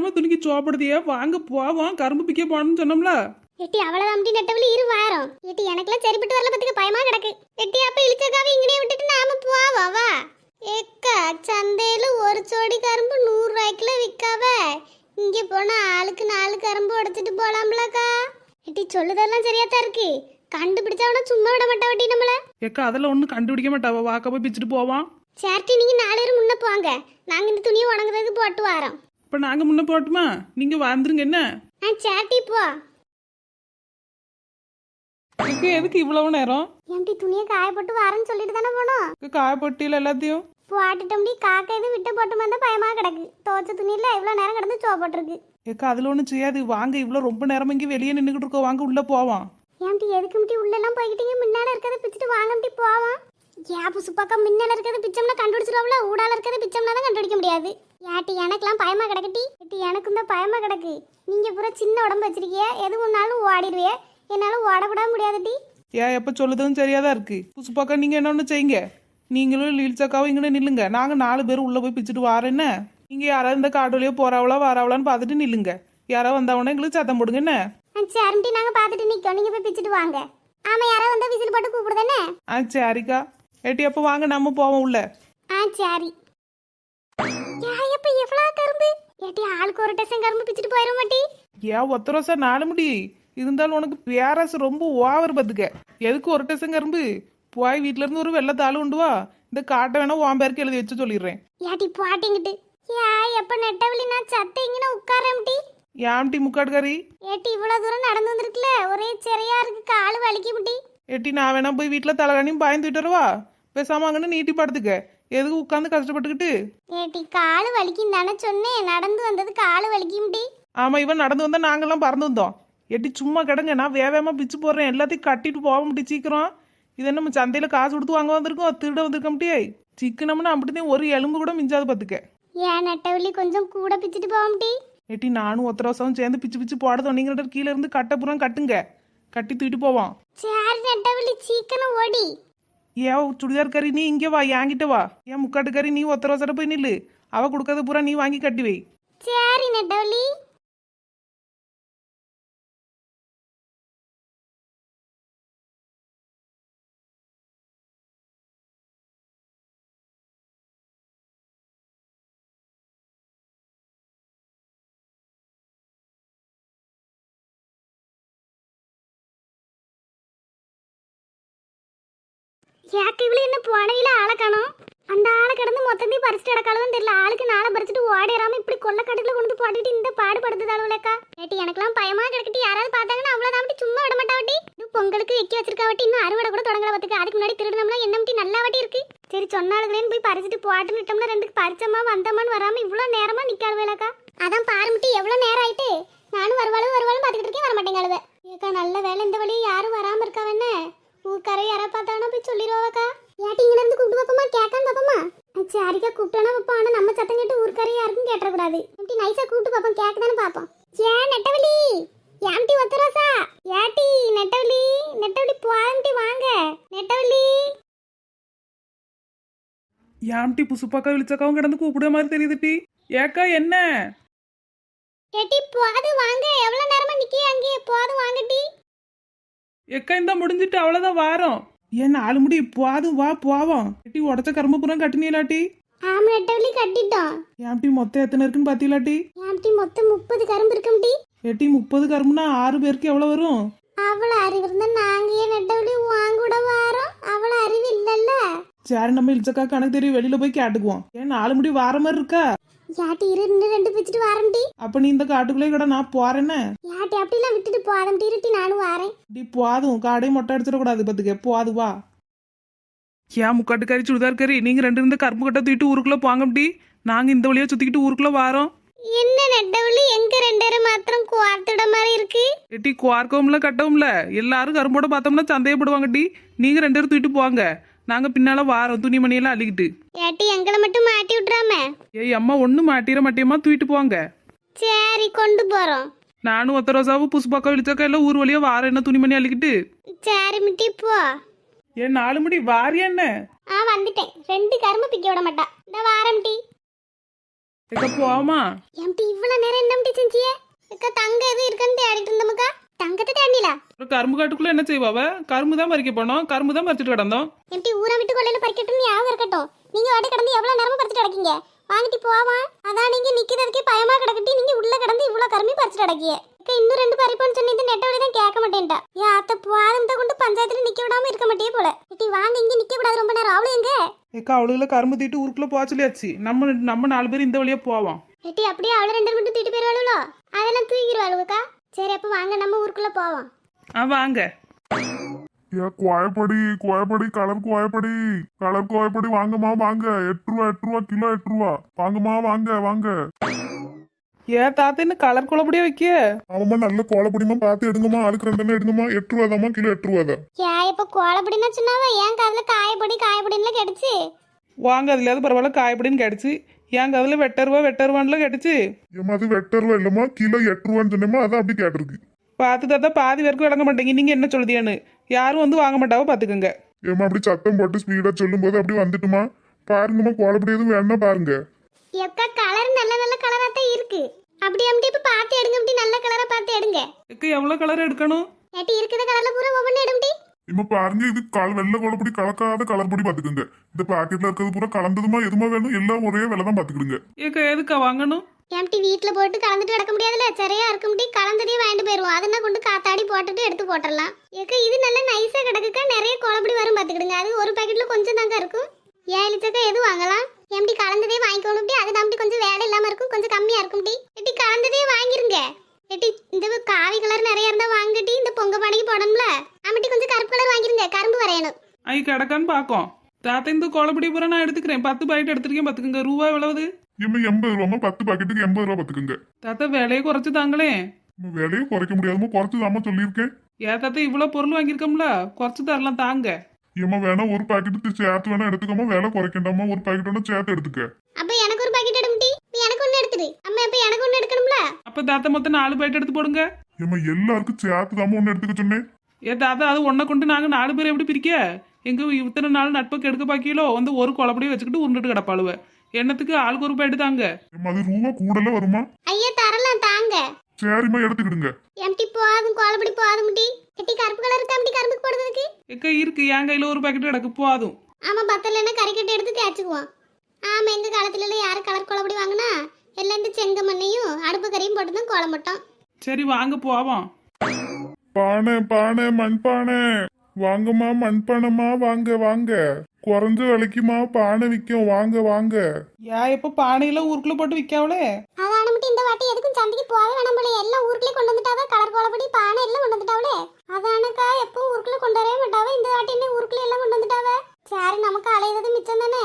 நேரமா துணிக்கு சோப்படுதியா வாங்க போவோம். கரும்பு பிக்க போகணும்னு சொன்னோம்ல? எட்டி அவ்வளவு அம்டி நெட்டவழி இரு வாரம். எட்டி எனக்கெல்லாம் சரிப்பட்டு வரல பத்துக்கு பயமா கிடக்கு. எட்டி அப்ப இழிச்சக்காவை இங்கனே விட்டுட்டு நாம போவா வா. ஏக்கா சந்தையில ஒரு சோடி கரும்பு நூறு ரூபாய்க்குல விற்காவ இங்க போனா ஆளுக்கு நாலு கரும்பு உடைச்சிட்டு போலாம்லக்கா. எட்டி சொல்லுதெல்லாம் சரியா தான் இருக்கு. கண்டுபிடிச்சவன சும்மா விட மாட்டா வட்டி நம்மள. எக்கா அதெல்லாம் ஒன்றும் கண்டுபிடிக்க மாட்டாவா வாக்க போய் பிச்சுட்டு போவான் சேர்ட்டி நீங்க நாலு பேரும் முன்ன போங்க. நாங்க இந்த துணியை உணங்குறதுக்கு போட்டு வரோம். இப்போ நாங்க முன்ன போட்டுமா? நீங்க வந்துருங்க என்ன? ஆ சேர்ட்டி போ. எக்க எதுக்கு இவ்வளவு நேரம்? எம்டி துணியை காய போட்டு வரேன்னு சொல்லிட்டு தானே போனோம்? எக்க காயப்பட்டியில் எல்லாத்தையும்? போட்டுட்டோம்டி காக்கா எதுவும் விட்டு போட்டு வந்தா பயமா கிடக்கு. துவச்ச துணியில இவ்வளவு நேரம் கிடந்து சோப்பட்டிருக்கு எக்கா அதில் ஒன்றும் செய்யாது. வாங்க இவ்வளோ ரொம்ப நேரமா இங்கே வெளியே நின்றுக்கிட்டு இருக்கோம். வாங்க உள்ள போவான் ஏன்டி எதுக்கு முட்டி உள்ள எல்லாம் போய்கிட்டீங்க? முன்னால இருக்கிறத பிச்சுட்டு வாங்கம்டி போவான் ஏன் புசு பக்கம் முன்னால இருக்கிறத பிச்சோம்னா கண்டுபிடிச்சிருவோம்ல ஊடால இருக்கிறத பிச்சோம்னா தான் கண்டுபிடிக்க முடியாது. ஏட்டி எனக்கெல்லாம் பயமா கிடக்குட்டி. ஏட்டி எனக்கும் தான் பயமா கிடக்கு. நீங்க பூரா சின்ன உடம்பு வச்சிருக்கிய. எது ஒன்னாலும் ஓடிடுவே. என்னால ஓடக்கூட முடியாதுடி ஏன் எப்போ சொல்லுதும் சரியாதான் இருக்கு. புதுசு பக்கம் நீங்கள் என்ன ஒன்று செய்யுங்க. நீங்களும் லீல்ச்சக்காவும் இங்கே நில்லுங்க. நாங்கள் நாலு பேர் உள்ளே போய் பிச்சுட்டு வாரேன்னு நீங்கள் யாராவது இந்த காடு வழியாக போறாவளா வராவளான்னு பார்த்துட்டு நில்லுங்க. யாராவது வந்தவொடனே எங்களுக்கு சத்தம் போடுங்க என்ன? ஆ சரிண்டி நாங்க பார்த்துட்டு நிக்கோம் நீங்க போய் பிச்சுட்டு வாங்க. ஆமா யாராவது வந்தா விசில் போட்டு கூப்பிடுதானே ஆ சரிக்கா. ஏட்டி அப்போ வாங்க நம்ம போவோம் உள்ள. ஆ சரி. யாயப்ப எவ்வளவு கரும்பு? ஏட்டி ஆளுக்கு ஒரு டசன் கரும்பு பிச்சுட்டு போயிட மாட்டி ஏன் ஒத்த ரோசா நாலு முடி? இருந்தாலும் உனக்கு பேராசு ரொம்ப ஓவர் பத்துக்க. எதுக்கு ஒரு டசன் கரும்பு? போய் வீட்ல இருந்து ஒரு வெள்ளத்தாள் உண்டு வா இந்த காட்டை வேணா உன் பேருக்கு எழுதி வச்சு சொல்லிடுறேன். ஏட்டி பாட்டிங்கிட்டு யா எப்ப நெட்டவழி நான் சத்த இங்கே உட்காரம்டி ஏன்டி முக்காடுக்காரி ஏட்டி இவ்வளவு தூரம் நடந்து வந்திருக்குல? ஒரே சிறையா இருக்கு காலு வலிக்கு முட்டி ஏட்டி நான் வேணா போய் வீட்டில் தலைகாணியும் பாய்ந்துட்டு வரவா? பேசாம அங்கன்னு நீட்டி படுத்துக்க. எதுக்கு உட்காந்து கஷ்டப்பட்டுக்கிட்டு? ஏட்டி காலு வலிக்கும் தானே சொன்னேன். நடந்து வந்தது காலு வலிக்கு முட்டி ஆமா இவன் நடந்து வந்தா நாங்கெல்லாம் பறந்து வந்தோம் எட்டி சும்மா கிடங்க. நான் வேகமா பிச்சு போடுறேன். எல்லாத்தையும் கட்டிட்டு போக முடியும் சீக்கிரம். இதை நம்ம சந்தையில காசு கொடுத்து வாங்க வந்திருக்கோம்? திருட வந்திருக்க முடியே. சிக்கனம்னு அப்படிதான் ஒரு எலும்பு கூட மிஞ்சாது பார்த்துக்க ஏன் நெட்டவழி கொஞ்சம் கூட பிச்சுட்டு போக முட்டி எட்டி நானும் ஒத்த ரோசம் சேர்ந்து பிச்சு பிச்சு போட சொன்னீங்கிட்ட கீழே இருந்து கட்டப்புறம் கட்டுங்க. கட்டி தூக்கிட்டு போவோம். சரி நெட்டவழி சீக்கிரம் ஓடி. ஏன் சுடிதார் கறி நீ இங்கே வா என்கிட்ட வா. ஏன் முக்காட்டு கறி நீ ஒத்தர ஒத்தர போய் நில்லு. அவ கொடுக்கறத பூரா நீ வாங்கி கட்டி வை. சரி நெட்டவழி ஏக்க இவ்வளவு என்ன புனையில ஆளை காணும்? அந்த ஆளை கிடந்து மொத்தத்தையும் பறிச்சுட்டு கிடக்காலும் தெரியல. ஆளுக்கு நாளை பறிச்சுட்டு ஓடிடாம இப்படி கொள்ள கொள்ளக்கட்டுல கொண்டு போட்டுட்டு இந்த பாடுபடுத்துது அளவுலக்கா ஏட்டி எனக்கெல்லாம் பயமா கிடக்கிட்டு. யாராவது பார்த்தாங்கன்னா அவ்வளவுதான் சும்மா விட மாட்டாவட்டி இது பொங்கலுக்கு வைக்க வச்சிருக்காவட்டி இன்னும் அறுவடை கூட தொடங்கல பார்த்துக்க அதுக்கு முன்னாடி திருடணும்னா என்ன மட்டி நல்லா வாட்டி இருக்கு. சரி சொன்னாளுங்களேன்னு போய் பறிச்சுட்டு போட்டுன்னு விட்டோம்னா ரெண்டுக்கு பறிச்சம்மா வந்தம்மான்னு வராம இவ்வளவு நேரமா நிக்காளுவேலக்கா அதான் பாருமிட்டி எவ்வளவு நேரம் ஆயிட்டு நானும் வருவாளும் வருவாளும் பார்த்துக்கிட்டு இருக்கேன் வர மாட்டேங்க ஏக்கா நல்ல வேலை இந்த வழியும் யாரும் வராம இருக்காவ ஊக்கரை யாரா பார்த்தானா போய் சொல்லிடுவாக்கா ஏட்டி இங்க இருந்து கூப்பிட்டு பாப்பமா கேட்காம பாப்பமா சரிக்கா கூப்பிட்டானா பாப்போம் ஆனா நம்ம சத்தம் கேட்டு ஊர்க்கரை யாருக்கும் கேட்டக்கூடாது இப்படி நைஸா கூப்பிட்டு பாப்போம் கேட்கதானே பாப்போம் ஏன் நெட்டவலி ஏம்டி ஒத்தரோசா ஏட்டி நெட்டவலி நெட்டவலி போறம்டி வாங்க நெட்டவலி ஏன்டி புசுப்பாக்கா விழிச்சக்காவும் கிடந்து கூப்பிடுற மாதிரி தெரியுது டி ஏக்கா என்ன? ஏட்டி போது வாங்க. எவ்வளவு நேரமா நிக்கி அங்கே போது வாங்கட்டி எக்கா இந்த முடிஞ்சிட்டு அவ்வளோதான் வாரம். ஏன் நாலு முடி போதும் வா போவோம். எட்டி உடச்ச கரும்பு புறம் கட்டினீலாட்டி. ஆமா நெட்டவலி கட்டிட்டோம். ஏன்டி மொத்தம் எத்தனை இருக்குன்னு பார்த்தீங்களாட்டி ஏம்டி மொத்தம் முப்பது கரும்பு இருக்கும்டி. எட்டி முப்பது கரும்புனா ஆறு பேருக்கு எவ்வளோ வரும்? அவள அறிவு இருந்தா நாங்க ஏன் நெட்டவலி வாங்க கூட வாரோம். அவள அறிவு இல்லல்ல. சரி நம்ம இழிச்சக்கா கணக்கு தெரியும் வெளியில போய் கேட்டுக்குவோம். ஏன் நாலு முடி வார மாதிரி இருக்கா? யாட்டி இரு இன்னும் ரெண்டு பிச்சுட்டு வாரம்டி அப்ப நீ இந்த காட்டுக்குள்ளே கூட நான் போறேன்னு யாட்டி அப்படிலாம் விட்டுட்டு போதம் இருட்டி நானும் வாரேன். டி போதும். காடையும் மொட்டை அடிச்சிடக்கூடாது பத்துக்க. போது வா. ஏன் முக்காட்டு கறி சுடிதார் கறி? நீங்க ரெண்டு இருந்து கரும்பு கட்டை தூக்கிட்டு ஊருக்குள்ள போங்கடி நாங்க இந்த வழியா சுத்திக்கிட்டு ஊருக்குள்ள வாரோம். என்ன நெட்டவழி? எங்க ரெண்டு பேரும் மாத்திரம் குவார்த்திட மாதிரி இருக்கு? எட்டி குவார்க்கவும்ல கட்டவும்ல. எல்லாரும் கரும்போட பார்த்தோம்னா சந்தேகப்படுவாங்க டி. நீங்க ரெண்டு பேரும் தூக்கிட்டு போங்க. நாங்க பின்னால வாரோம் துணிமணியெல்லாம் அள்ளிக்கிட்டு. யாட்டி எங்களை மட்டும் மாட்டி விட்டுறாம? ஏய் அம்மா ஒண்ணு மாட்டிர மாட்டியம்மா தூக்கிட்டு போங்க சரி கொண்டு போறோம். நானும் ஒத்த ரோசாவும் புசுப்பாக்கா இழிச்சக்கா எல்லாம் ஊர் வழியா வாரம் என்ன துணிமணி அள்ளிக்கிட்டு. சரி மிட்டி போ. ஏன் நாலு முடி வாரியா என்ன? ஆ வந்துட்டேன். ரெண்டு கரும்பு பிக்க விட மாட்டா. இந்த வாரம் டீ எக்க போமா எம்டி இவ்வளவு நேரம் என்ன எம்டி செஞ்சியே? அக்கா தங்க எதுவும் இருக்கான்னு தேடிட்டு இருந்தோமுக்கா தங்கத்தை அப்புறம் கரும்பு காட்டுக்குள்ள என்ன செய்வாவ கரும்பு தான் பறிக்க போனோம். கரும்பு தான் பறிச்சுட்டு கிடந்தோம். எம்டி ஊரை விட்டு கொள்ளையில பறிக்கட்டும்னு ஞாபகம் இருக்கட்டும். நீங்க வாட்டி கடந்து எவ்வளவு நேரமா பறிச்சுட்டு கிடக்கீங்க? வாங்கிட்டு போவா அதான் நீங்க நிக்கிறதுக்கே பயமா கிடக்கட்டி நீங்க உள்ள கடந்து இவ்வளவு கரும்பி பறிச்சுட்டு கிடக்கிய. இன்னும் ரெண்டு பறிப்போன்னு சொல்லி இந்த நெட்ட தான் கேட்க மாட்டேன்டா ஏன் அத்தை போதும் கொண்டு பஞ்சாயத்துல நிக்க விடாம இருக்க மாட்டே போல. எட்டி வாங்க இங்க நிக்க கூடாது ரொம்ப நேரம். அவ்வளவு எங்க? ஏக்கா அவளுகளை கரும்பு தீட்டு ஊருக்குள்ள போக சொல்லியாச்சு. நம்ம நம்ம நாலு பேர் இந்த வழியா போவோம். எட்டி அப்படியே அவ்வளவு ரெண்டு மட்டும் தூக்கிட்டு போயிருவாளுவோ? அதெல்லாம் தூக்கிடுவாளுக்கா சரி அப்ப வாங்க நம்ம ஊருக்குள்ள போவோம். ஆ வாங்க. ஏ கோயப்படி கோயப்படி கலர் கோயப்படி கலர் கோயப்படி வாங்கம்மா வாங்க. எட்டு ரூபா எட்டு ரூபா கிலோ எட்டு ரூபா. வாங்கம்மா வாங்க வாங்க. ஏன் தாத்தா என்ன கலர் குழப்படியே வைக்க? ஆமாம்மா நல்ல கோலப்படிமா பார்த்து எடுங்கம்மா. அதுக்கு ரெண்டு எடுங்கம்மா. எட்டு ரூபா தாம்மா கிலோ எட்டு ரூபா தான் யா இப்ப கோலப்படினா சொன்னாவ? ஏன் காதுல காயப்படி காயப்படின்லாம் கிடைச்சு? வாங்க அதுலயாவது பரவாயில்ல காயப்படின்னு கிடைச்சு ஏங்க அதுல வெட்டருவா வெட்டருவான்ல கிடைச்சு ஏம்மா அது எட்டு ரூபா இல்லைம்மா கிலோ எட்டு ரூபான்னு சொன்னேம்மா அதான் அப்படி கேட்டிருக்கு. பார்த்து தாத்தா பாதி வரைக்கும் விளங்க மாட்டேங்க நீங்க என்ன சொல்லுதியான்னு யாரும் வந்து வாங்க மாட்டாவோ பாத்துக்கோங்க ஏம்மா அப்படி சத்தம் போட்டு ஸ்பீடா சொல்லும்போது அப்படி வந்துட்டுமா? பாருங்கம்மா கோலப்படி எதுவும் வேணா பாருங்க. எக்கா கலர் நல்ல நல்ல கலரா தான் இருக்கு. அப்படி அப்படி இப்ப பார்த்து எடுங்க அப்படி நல்ல கலரா பார்த்து எடுங்க. எக்க எவ்வளவு கலர் எடுக்கணும்? ஏட்டி இருக்கிற கலர்ல பூரா ஒவ்வொன்று எடும்டி இம்மா பாருங்க இது கல் வெள்ளை கோலப்படி கலக்காத கலர் பொடி பாத்துக்கோங்க இந்த பாக்கெட்ல இருக்கிறது பூரா கலந்ததுமா எதுமா வேணும் எல்லாம் ஒரே விலை தான் பாத்துக்கிடுங்க ஏக்கா எதுக்கா வாங்கணும் எம்டி வீட்ல போட்டு கலந்துட்டு கிடக்க முடியாதுல சரியா இருக்க முடி கலந்ததே வாங்கிட்டு போயிருவோம் அதனா கொண்டு காத்தாடி போட்டுட்டு எடுத்து போட்டுடலாம் ஏக்கா இது நல்ல நைஸா கிடக்குக்கா நிறைய குழப்படி வரும் பாத்துக்கிடுங்க அது ஒரு பாக்கெட்ல கொஞ்சம் தாங்க இருக்கும் ஏழு சக்கா எது வாங்கலாம் எம்டி கலந்ததே வாங்கிக்கணும் அப்படி அது நம்பி கொஞ்சம் வேலை இல்லாம இருக்கும் கொஞ்சம் கம்மியா இருக்கும் டி எட்டி கலந்ததே வாங்கிருங்க எட்டி இந்த காவி கலர் நிறைய இருந்தா வாங்கட்டி இந்த பொங்க பானைக்கு போடணும்ல ஆமாட்டி கொஞ்சம் கருப்பு கலர் வாங்கிருங்க. கரும்பு வரையணும். ஐ கிடக்கான்னு பாக்கோம். தாத்தா இந்த கோலப்படி பூரா நான் எடுத்துக்கிறேன். பத்து பாக்கெட் எடுத்துருக்கேன் பாத்துக்கோங்க. ரூபா எவ்வளவு இம்மா எண்பது ரூபாமா பத்து பாக்கெட்டுக்கு எண்பது ரூபா பாத்துக்கோங்க. தாத்தா விலையை குறைச்சு தாங்களேன் நம்ம விலையை குறைக்க முடியாதுமா குறைச்சு தாமா சொல்லியிருக்கேன். ஏன் தாத்தா இவ்வளவு பொருள் வாங்கியிருக்கோம்ல. குறைச்சு தரலாம் தாங்க. ஏம்மா வேணா ஒரு பாக்கெட்டு சேர்த்து வேணா எடுத்துக்கோமா விலை குறைக்கண்டாமா ஒரு பாக்கெட் வேணா சேர்த்து எடுத்துக்க. அப்ப எனக்கு ஒரு பாக்கெட் எடுமுட்டி எனக்கு ஒண்ணு எடுத்துடு. அம்மா அப்ப எனக்கு ஒண்ணு எடுக்கணும்ல. அப்ப தாத்தா மொத்தம் நாலு பாக்கெட் எடுத்து போடுங்க. ஏம்மா எல்லாருக்கும் சேர்த்து தாமா ஒன்று எடுத்துக்க சொன்னேன். ஏ தாத்தா அது ஒன்றை கொண்டு நாங்க நாலு பேர் எப்படி பிரிக்க? எங்க இத்தனை நாள் நட்பை கெடுக்க பாக்கியலோ வந்து ஒரு குழப்படியை வச்சுக்கிட்டு உருண்டுட்டு கிடப்பாளுவ. எண்ணத்துக்கு ஆளுக்கு ஒரு பாக்கெட் தாங்க? அது ரூபா கூடல வருமா? ஐயா தரலாம் தாங்க. சரிம்மா எடுத்துக்கிடுங்க. எம்டி போதும் கோலப்படி போதும் முட்டி எட்டி கருப்பு கலர் இருக்கா அப்படி கரும்புக்கு போடுறதுக்கு? எக்க இருக்கு என் கையில ஒரு பாக்கெட் கிடக்கு போதும் ஆமா பத்தலைன்னா கறிக்கட்டை எடுத்து தேய்ச்சிக்குவோம். ஆமா எங்க காலத்துல எல்லாம் யாரு கலர் கோலப்படி வாங்கினா? எல்லாம் இந்த செங்கமண்ணையும் அடுப்பு கறியும் போட்டு தான் கோலம் போட்டோம். சரி வாங்க போவோம். பானை பானை மண்பானை. வாங்கம்மா மண்பானைமா வாங்க வாங்க. குறைஞ்ச விலைக்குமா பானை விற்கும் வாங்க வாங்க. ஏன் எப்ப பானையில ஊருக்குள்ள போட்டு விற்காவளே? மட்டும் இந்த வாட்டி எதுக்கும் சந்தைக்கு போகவே வேணாம் போல. எல்லாம் ஊருக்குள்ளே கொண்டு வந்துட்டாவே கலர் கோலப்படி பானை எல்லாம் கொண்டு வந்துட்டாவளே அதானக்கா எப்பவும் ஊருக்குள்ள கொண்டு வரவே மாட்டாவே இந்த வாட்டி என்ன ஊருக்குள்ள எல்லாம் கொண்டு வந்துட்டாவே சரி நமக்கு அலையிறது மிச்சம் தானே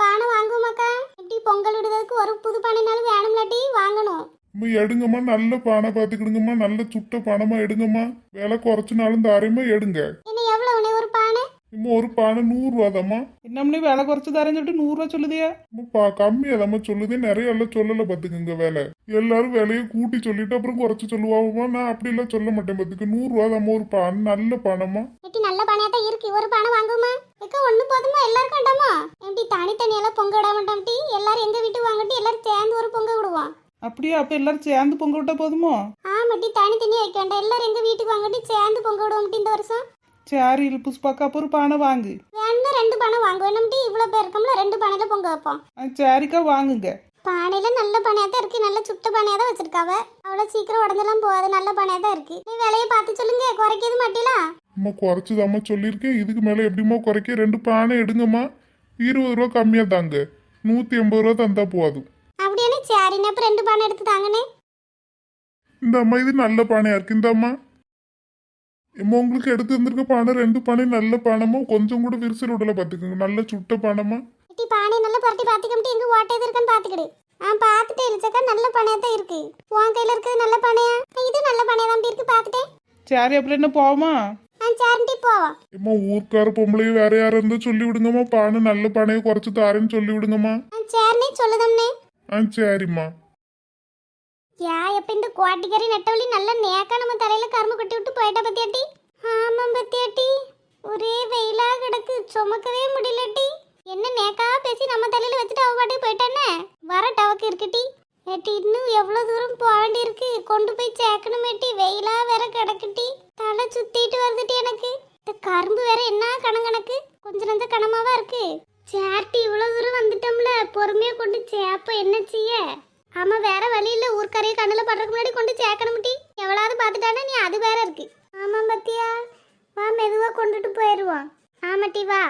பானை வாங்குவோமாக்கா எப்படி பொங்கல் விடுறதுக்கு ஒரு புது பானைனாலும் வேணும்லாட்டி வாங்கணும் அம்மா, எடுங்கம்மா நல்ல பானை பார்த்துக்கிடுங்கம்மா நல்ல சுட்ட பணமா எடுங்கம்மா. விலை குறைச்சினாலும் தாரியமா எடுங்க. என்ன எவ்வளவு ஒரு பானை? இம்மா ஒரு பானை நூறு ரூபாதாம்மா என்னம்னே விலை குறைச்சு தரேன்னு சொல்லிட்டு நூறுரூவா சொல்லுதியா? பா கம்மியாதாம்மா சொல்லுதே. நிறைய எல்லாம் சொல்லல பாத்துக்குங்க வேலை. எல்லாரும் விலையை கூட்டி சொல்லிட்டு அப்புறம் குறைச்சு சொல்லுவாங்கம்மா. நான் அப்படி எல்லாம் சொல்ல மாட்டேன் பாத்துக்க. நூறு ரூபாதாம்மா ஒரு பானை. நல்ல பானம்மா. எட்டி நல்ல பானையா தான் இருக்கு. ஒரு பானை வாங்குமா? எக்க ஒண்ணு போதுமா? எல்லாருக்கும் வேண்டாமா எப்படி தனித்தனியெல்லாம் பொங்க விட மாட்டோம் எல்லாரும் எங்க வீட்டுக்கு வாங்கட்டி? எல்லாரும் சேர்ந்து ஒரு பொங்க விடுவோம். அப்படியே? அப்ப எல்லாரும் சேர்ந்து பொங்க விட்டா போதுமோ? ஆமாட்டி தனித்தனியா வைக்க வேண்டாம். எல்லாரும் எங்க வீட்டுக்கு வாங்கட்டி சேர்ந்து பொங்க விடுவோம் இந்த வருஷம். சரி புஷ்பாக்கா அப்ப ஒரு பானை வாங்கு. வேணா ரெண்டு பானை வாங்குவோம் நம்ம இவ்வளவு பேர் இருக்கோம்ல ரெண்டு பானையில பொங்க வைப்போம். சரிக்கா வாங்குங்க. பானையில நல்ல பானையா தான் இருக்கு. நல்ல சுட்ட பானையா தான் வச்சிருக்காவ. அவ்வளவு சீக்கிரம் உடஞ்செல்லாம் போகாது. நல்ல பானையா தான் இருக்கு. நீ விலையை பார்த்து சொல்லுங்க. குறைக்கிறது மாட்டீங்களா? அம்மா குறைச்சுதாம்மா சொல்லியிருக்கேன். இதுக்கு மேலே எப்படிம்மா குறைக்க? ரெண்டு பானை எடுங்கம்மா. இருபது ரூபா கம்மியாக தாங்க நூற்றி எண்பது ரூபா தந்தா போதும். அப்படியே சரிண்ணே அப்ப ரெண்டு பானை எடுத்து தாங்கண்ணே. இந்த அம்மா இது நல்ல பானையா இருக்கு இந்த அம்மா? அம்மா உங்களுக்கு எடுத்து வந்திருக்க பானை ரெண்டு பானை நல்ல பானமா கொஞ்சம் கூட விரிசல் விடல பார்த்துக்கோங்க. நல்ல சுட்ட பானமா இட்டி பானை நல்லா புரட்டி பார்த்துக்கிட்டு எங்க ஓட்டை எது இருக்கான்னு பார்த்துக்கிடு. ஆ பார்த்துட்டே இழுச்சக்கா நல்ல பானையா தான் இருக்கு. உன் கையில இருக்குது நல்ல பானையா? இது நல்ல பானையா தான் இருக்கு பார்த்துட்டேன் சரி அப்புறம் என்ன போவோமா? ஆ சரிண்டி போவோம் அம்மா ஊர்க்கார பொம்பளையும் வேற யாரும் இருந்தா சொல்லி விடுங்கம்மா பானை நல்ல பானையை குறைச்சு தாரேன்னு சொல்லி விடுங்கம்மா ஆ சரிண்ணே சொல்லுதம்னே ஆ சரிம்மா. யா எப்ப இந்த கோட்டிக்கறி நெட்டவழி நல்ல நேக்கா நம்ம தலையில கரும்பு கட்டி விட்டு போயிட்டா பத்தியாட்டி? ஆமாம் பத்தியாட்டி. ஒரே வெயிலா கிடக்கு. சுமக்கவே முடியலட்டி. என்ன நேக்கா பேசி நம்ம தலையில வச்சுட்டு அவ பாட்டுக்கு போயிட்டானே? வர டவக்கு இருக்குட்டி. ஏட்டி இன்னும் எவ்வளவு தூரம் போக வேண்டியிருக்கு? கொண்டு போய் சேர்க்கணுமேட்டி வெயிலா வேற கிடக்குட்டி. தலை சுத்திட்டு வருதுட்டி எனக்கு. இந்த கரும்பு வேற என்ன கணக்கணக்கு கொஞ்ச நஞ்ச கணமாவா இருக்கு? சேட்டி இவ்வளோ தூரம் வந்துட்டோம்ல பொறுமையாக கொண்டு சேப்ப என்ன செய்ய? ஆமாம் வேற வழி இல்லை ஊர்க்கரையை கண்ணில் படுறதுக்கு முன்னாடி கொண்டு சேர்க்கணும்ட்டி எவ்வளவு பார்த்துட்டானா நீ அது வேற இருக்கு. ஆமாம் பத்தியா? வா மெதுவாக கொண்டுட்டு போயிடுவான் ஆமாட்டி வா.